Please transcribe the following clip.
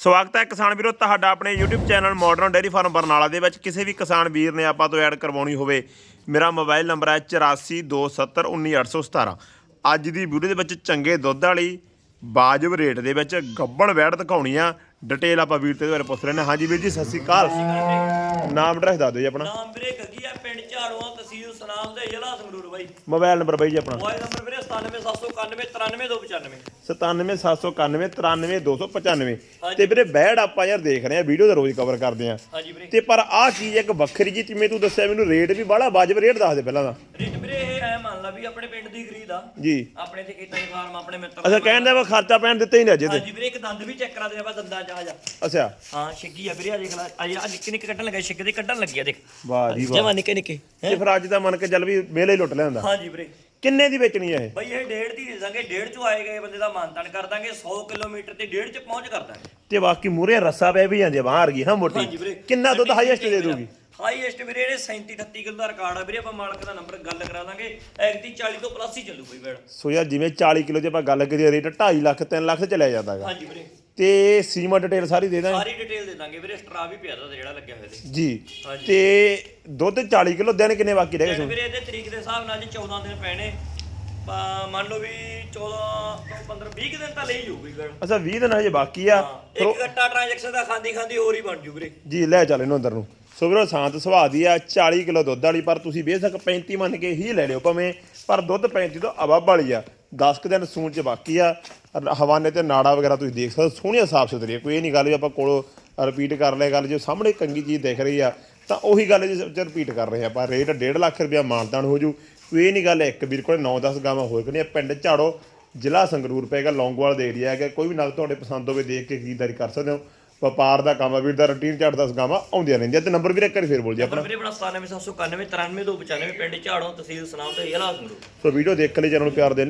ਸਵਾਗਤ ਹੈ ਕਿਸਾਨ ਵੀਰੋ ਤੁਹਾਡਾ ਆਪਣੇ YouTube channel modern dairy farm Barnala ਦੇ ਵਿੱਚ। ਕਿਸੇ ਵੀ ਕਿਸਾਨ ਵੀਰ ਨੇ ਆਪਾਂ ਤੋਂ ਐਡ ਕਰਵਾਉਣੀ ਹੋਵੇ ਮੇਰਾ ਮੋਬਾਈਲ ਨੰਬਰ ਹੈ 8427191817 ਅੱਜ ਦੀ ਵੀਡੀਓ ਦੇ ਵਿੱਚ ਚੰਗੇ ਦੁੱਧ ਵਾਲੀ ਬਾਜਬ ਰੇਟ ਦੇ ਵਿੱਚ ਗੱਬਣ ਵੈੜ ਦਿਖਾਉਣੀ ਆ। ਡਿਟੇਲ ਆਪਾਂ ਵੀਰ ਤੇ ਬਾਰੇ ਪੁੱਛ ਰਹੇ ਨੇ ਹਾਂਜੀ ਵੀਰ ਜੀ ਸਤਿ ਸ਼੍ਰੀ ਅਕਾਲ। ਨਾਮ ਐਡਰੈਸ ਦੱਸ ਦਿਓ ਜੀ ਆਪਣਾ। ਨਾਮ ਵੀਰੇ ਗੱਗੀ ਆ ਪਿੰਡ ਝਾੜੂਆਂ ਤਹਿਸੀਲ ਸੁਨਾਮ ਦੇ ਜ਼ਿਲ੍ਹਾ ਸੰਗਰੂਰ ਬਾਈ। ਮੋਬਾਈਲ ਨੰਬਰ ਬਾਈ ਜੀ ਆਪਣਾ। ਮੋਬਾਈਲ ਨੰਬਰ ਵੀਰੇ 9779193295 9779393295 ਤੇ ਵੀਰੇ ਬੈੜ ਆਪਾਂ ਯਾਰ ਦੇਖ ਰਹੇ ਆ ਵੀਡੀਓ ਦਾ ਰੋਜ਼ ਕਵਰ ਕਰਦੇ ਆ ਹਾਂਜੀ ਵੀਰੇ। ਤੇ ਪਰ ਆਹ ਚੀਜ਼ ਇੱਕ ਵੱਖਰੀ ਜੀ ਜਿਵੇਂ ਤੂੰ ਦੱਸਿਆ ਮੈਨੂੰ ਰੇਟ ਵੀ ਬਾਹਲਾ ਵਾਜਬ ਰੇਟ ਦੱਸ ਦੇ ਪਹਿਲਾਂ ਦਾ ਰੇਟ ਵੀਰੇ ਇਹ ਐ ਮੰਨ ਲਾ ਵੀ ਆਪਣੇ ਪਿੰਡ ਦੀ ਖਰੀਦ ਆ। ਜੀ। ਆਪਣੇ ਤੇ ਕੀਤਾ ਫਾਰਮ ਆਪਣੇ ਮਿੱਤਰ ਅੱਛਾ ਕਹਿਣ ਦਾ ਵਾ ਖਰਚਾ ਪੈਣ ਦਿੱਤੇ ਹੀ ਨਹੀਂ ਅਜੇ ਤੇ। ਹਾਂਜੀ ਵੀਰੇ ਇੱਕ ਦੰਦ ਵੀ ਚੈੱਕ ਕਰਾ ਦੇ ਆਪਾਂ ਦੰਦਾਂ ਚ ਆ ਜਾ। ਅੱਛਾ। ਹਾਂ ਛਿੱਗੀ ਆ ਵੀਰੇ ਆ ਦੇਖ ਲੈ ਆ ਨਿੱਕੇ ਨਿੱਕੇ ਕੱਢਣ ਲੱਗਾ ਛਿੱਗ ਦੇ ਕੱਢਣ ਲੱਗੀ ਆ ਦੇਖ। ਵਾਹ ਜੀ ਵਾਹ। ਜਮਾ ਨਿੱਕੇ ਨਿੱਕੇ ਤੇ ਫਿਰ ਅੱਜ ਦਾ ਮੰਨ ਕੇ ਚੱਲ ਵੀ ਮੇਲੇ ਹੀ ਲੁੱਟ ਲਿਆਂਦਾ ਹਾਂਜੀ ਵੀਰੇ। ਕਿੰਨੇ ਦੀ ਵੇਚਣੀ ਹੈ ਇਹ? ਬਈ ਇਹ ਡੇਢ ਦੀ ਦੇ ਦਾਂਗੇ ਡੇਢ ਚੋਂ ਆਏ ਗਏ ਬੰਦੇ ਦਾ ਮਾਨਤਨ ਕਰ ਦਾਂਗੇ 100 ਕਿਲੋਮੀਟਰ ਤੇ ਡੇਢ ਚ ਪਹੁੰਚ ਕਰ ਦਾਂਗੇ। ਤੇ ਬਾਕੀ ਮੂਰੇ ਰੱਸਾ ਪੈ ਵੀ ਜਾਂਦੇ ਬਾਹਰ ਗਈ ਹਾਂ ਹਾਂਜੀ ਮੋਟੀ ਕਿੰਨਾ ਦੁੱਧ ਹਾਈਐਸਟ ਦੇ ਦੂਗੀ ਹਾਈਐਸਟ ਵੀਰੇ ਇਹਦੇ 37 38 ਕਿਲੋ ਦਾ ਰਿਕਾਰਡ ਆ ਵੀਰੇ ਆਪਾਂ ਮਾਲਕ ਦਾ ਨੰਬਰ ਗੱਲ ਕਰਾ ਦਾਂਗੇ। ਐਗਤੀ 40 ਤੋਂ ਪਲੱਸ ਹੀ ਚੱਲੂ ਬਈ ਬੈੜ। ਸੋ ਯਾਰ ਜਿਵੇਂ 40 ਕਿਲੋ ਜੇ ਆਪਾਂ ਗੱਲ ਕਰੀਏ ਰੇਟ 2.5 ਲੱਖ 3 ਲੱਖ ਚ ਲੈ ਜਾਂਦਾਗਾ। ਹਾਂਜੀ ਵੀਰੇ। ਤੇ ਸੀਮਾ ਡਿਟੇਲ ਸਾਰੀ ਦੇ ਦਾਂਗੇ। ਸਾਰੀ ਡਿਟੇਲ ਦੇ ਦਾਂਗੇ ਵੀਰੇ ਸਟਰਾ ਵੀ ਪਿਆ ਦਾ ਜਿਹੜਾ ਲੱਗਿਆ ਹੋਇਆ ਤੇ ਜੀ। ਹਾਂਜੀ। ਤੇ ਦੁੱਧ 40 ਕਿਲੋ ਦਿਨ ਕਿੰਨੇ ਬਾਕੀ ਰਹਿ ਗਏ ਦਿਨ ਸੋ ਵੀਰੇ ਇਹਦੇ ਤਰੀਕ ਦੇ ਹਿਸਾਬ ਨਾਲ ਜੀ 14 ਦਿਨ ਪੈਣੇ। ਪਾ- ਮੰਨ ਲਓ ਵੀ 14 ਤੋਂ 15 20 ਕੁ ਦਿਨ ਤਾਂ ਲਈ ਜਾਊਗੀ ਗੱਲ ਅੱਛਾ 20 ਦਿਨ ਹਜੇ ਬਾਕੀ ਆ। ਫਿਰ ਉਹ- ਇੱਕ ਗੱਟਾ ਟ੍ਰਾਂਜੈਕਸ਼ਨ ਦਾ ਖਾਂਦੀ ਖਾਂਦੀ ਹੋਰ ਹੀ ਬਣ ਜੂ ਵੀਰੇ। ਜੀ ਲੈ ਚੱਲ ਇਹਨੂੰ ਅੰਦਰ ਨੂੰ। ਸੋ ਵੀਰੋ ਸ਼ਾਂਤ ਸੁਭਾਅ ਦੀ ਆ 40 ਕਿਲੋ ਦੁੱਧ ਵਾਲੀ ਪਰ ਤੁਸੀਂ ਬੇਸ਼ੱਕ 35 ਮੰਨ ਕੇ ਹੀ ਲੈ ਲਿਓ ਭਾਵੇਂ ਪਰ ਦੁੱਧ 35 ਤੋਂ ਅਬਵ ਵਾਲੀ ਆ। 10 ਕੁ ਦਿਨ ਸੂਣ ਚ ਬਾਕੀ ਆ ਹਵਾਨੇ ਤੇ ਨਾੜਾ ਵਗੈਰਾ ਤੁਸੀਂ ਦੇਖ ਸਕਦੇ ਹੋ, ਸੋਹਣੀਆਂ ਸਾਫ਼ ਸੁਥਰੀ ਆ ਕੋਈ ਇਹ ਨਹੀਂ ਗੱਲ ਵੀ ਆਪਾਂ ਕੋਲੋਂ ਰਿਪੀਟ ਕਰ ਲਿਆ ਗੱਲ ਜੇ ਸਾਹਮਣੇ ਕੰਗੀ ਚੀਜ਼ ਦਿਖ ਰਹੀ ਆ ਤਾਂ ਉਹੀ ਗੱਲ ਜੇ ਰਿਪੀਟ ਕਰ ਰਹੇ ਆ ਆਪਾਂ ਰੇਟ 1.5 ਲੱਖ ਰੁਪਇਆ ਮਾਨਤਾਨ ਹੋ ਜੂ ਕੋਈ ਇਹ ਨਹੀਂ ਗੱਲ ਇੱਕ ਵੀਰ ਕੋਲ 9-10 ਗਾਵਾਂ ਹੋਏ ਕਿ ਨਹੀਂ ਪਿੰਡ ਝਾੜੋ ਜ਼ਿਲ੍ਹਾ ਸੰਗਰੂਰ ਪਏਗਾ ਲੌਂਗੋਵਾਲ ਦੇ ਏਰੀਆ ਹੈਗਾ ਕੋਈ ਵੀ ਨਗ ਤੁਹਾਡੇ ਪਸੰਦ ਹੋਵੇ ਦੇਖ ਕੇ ਖਰੀਦਦਾਰੀ ਕਰ ਸਕਦੇ ਹੋ ਵਪਾਰ ਦਾ ਕੰਮ ਆ ਵੀਰ ਦਾ ਰੂਟੀਨ ਝਾੜ ਦਸ ਗਾਵਾਂ ਆਉਂਦੀਆਂ ਰਹਿੰਦੀਆਂ ਤੇ ਨੰਬਰ ਵੀਰੇ ਇੱਕ ਵਾਰੀ ਫੇਰ ਬੋਲ ਜੀ ਆਪਣਾ। ਵੀਰੇ ਆਪਣਾ 97 791 93 295 ਪਿੰਡ ਝਾੜੋਂ ਤਹਿਸੀਲ ਸੁਨਾਮ ਤੇ ਜ਼ਿਲ੍ਹਾ ਸੰਗਰੂਰ। ਸੋ ਵੀਡੀਓ ਦੇਖ ਲਈ ਚੈਨਲ ਨੂੰ ਪਿਆਰ ਦੇਣ ਲਈ